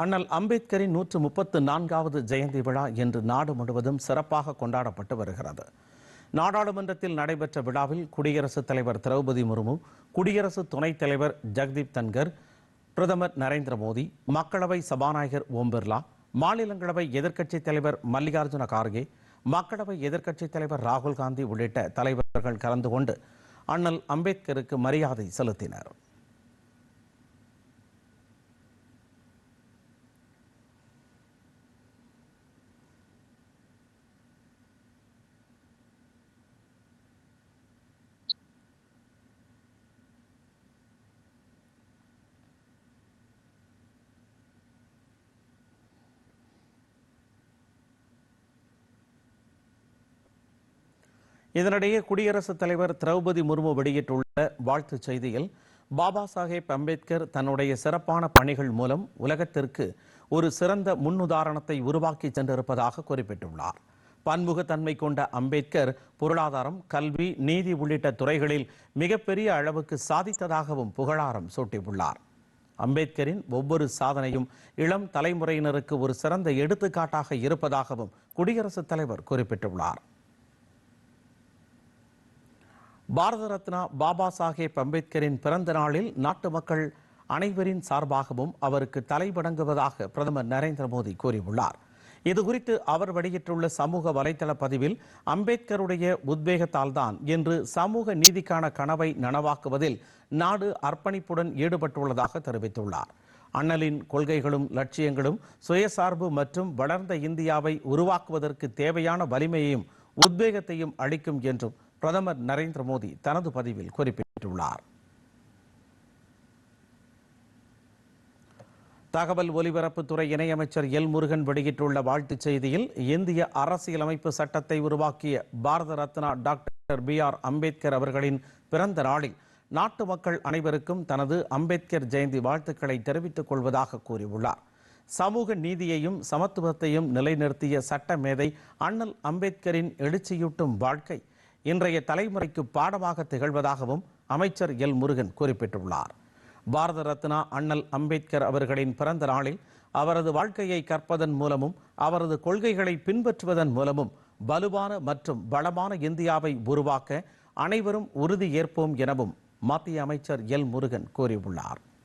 அண்ணல் அம்பேத்கரின் நூற்று முப்பத்து நான்காவது ஜெயந்தி விழா இன்று நாடு முழுவதும் சிறப்பாக கொண்டாடப்பட்டு வருகிறது. நாடாளுமன்றத்தில் நடைபெற்ற விழாவில் குடியரசுத் தலைவர் திரௌபதி முர்மு குடியரசு துணைத் தலைவர் ஜெகதீப் தன்கர் பிரதமர் நரேந்திர மோடி மக்களவை சபாநாயகர் ஓம் பிர்லா மாநிலங்களவை எதிர்க்கட்சித் தலைவர் மல்லிகார்ஜுன கார்கே மக்களவை எதிர்க்கட்சித் தலைவர் ராகுல் காந்தி உள்ளிட்ட தலைவர்கள் கலந்து கொண்டு அண்ணல் அம்பேத்கருக்கு மரியாதை செலுத்தினர். இதனிடையே குடியரசுத் தலைவர் திரௌபதி முர்மு வெளியிட்டுள்ள வாழ்த்துச் செய்தியில் பாபா சாஹேப் அம்பேத்கர் தன்னுடைய சிறப்பான பணிகள் மூலம் உலகத்திற்கு ஒரு சிறந்த முன்னுதாரணத்தை உருவாக்கி சென்றிருப்பதாக குறிப்பிட்டுள்ளார். பன்முகத்தன்மை கொண்ட அம்பேத்கர் பொருளாதாரம் கல்வி நீதி உள்ளிட்ட துறைகளில் மிகப்பெரிய அளவுக்கு சாதித்ததாகவும் புகழாரம் சூட்டியுள்ளார். அம்பேத்கரின் ஒவ்வொரு சாதனையும் இளம் தலைமுறையினருக்கு ஒரு சிறந்த எடுத்துக்காட்டாக இருப்பதாகவும் குடியரசுத் தலைவர் குறிப்பிட்டுள்ளார். பாரத ரத்னா பாபா சாஹேப் அம்பேத்கரின் பிறந்த நாளில் நாட்டு மக்கள் அனைவரின் சார்பாகவும் அவருக்கு தலைவணங்குவதாக பிரதமர் நரேந்திர மோடி கூறியுள்ளார். இதுகுறித்து அவர் வெளியிட்டுள்ள சமூக வலைதள பதிவில் அம்பேத்கருடைய உத்வேகத்தால் தான் இன்று சமூக நீதிக்கான கனவை நனவாக்குவதில் நாடு அர்ப்பணிப்புடன் ஈடுபட்டுள்ளதாக தெரிவித்துள்ளார். அண்ணலின் கொள்கைகளும் லட்சியங்களும் சுயசார்பு மற்றும் வளர்ந்த இந்தியாவை உருவாக்குவதற்கு தேவையான வலிமையையும் உத்வேகத்தையும் அளிக்கும் என்றும் பிரதமர் நரேந்திர மோடி தனது பதிவில் குறிப்பிட்டுள்ளார். தகவல் ஒலிபரப்புத்துறை இணையமைச்சர் எல் முருகன் வெளியிட்டுள்ள வாழ்த்துச் செய்தியில் இந்திய அரசியலமைப்பு சட்டத்தை உருவாக்கிய Bharat Ratna doctor B R Ambedkar அவர்களின் பிறந்த நாளில் நாட்டு மக்கள் அனைவருக்கும் தனது அம்பேத்கர் ஜெயந்தி வாழ்த்துக்களை தெரிவித்துக் கொள்வதாக கூறியுள்ளார். சமூக நீதியையும் சமத்துவத்தையும் நிலைநிறுத்திய சட்ட மேதை அண்ணல் அம்பேத்கரின் எழுச்சியூட்டும் வாழ்க்கை இன்றைய தலைமுறைக்கு பாடமாக திகழ்வதாகவும் அமைச்சர் எல் முருகன் குறிப்பிட்டுள்ளார். பாரத ரத்னா அண்ணல் அம்பேத்கர் அவர்களின் பிறந்த நாளில் அவரது வாழ்க்கையை கற்பதன் மூலமும் அவரது கொள்கைகளை பின்பற்றுவதன் மூலமும் வலுவான மற்றும் பலமான இந்தியாவை உருவாக்க அனைவரும் உறுதி ஏற்போம் எனவும் மத்திய அமைச்சர் எல் முருகன் கூறியுள்ளார்.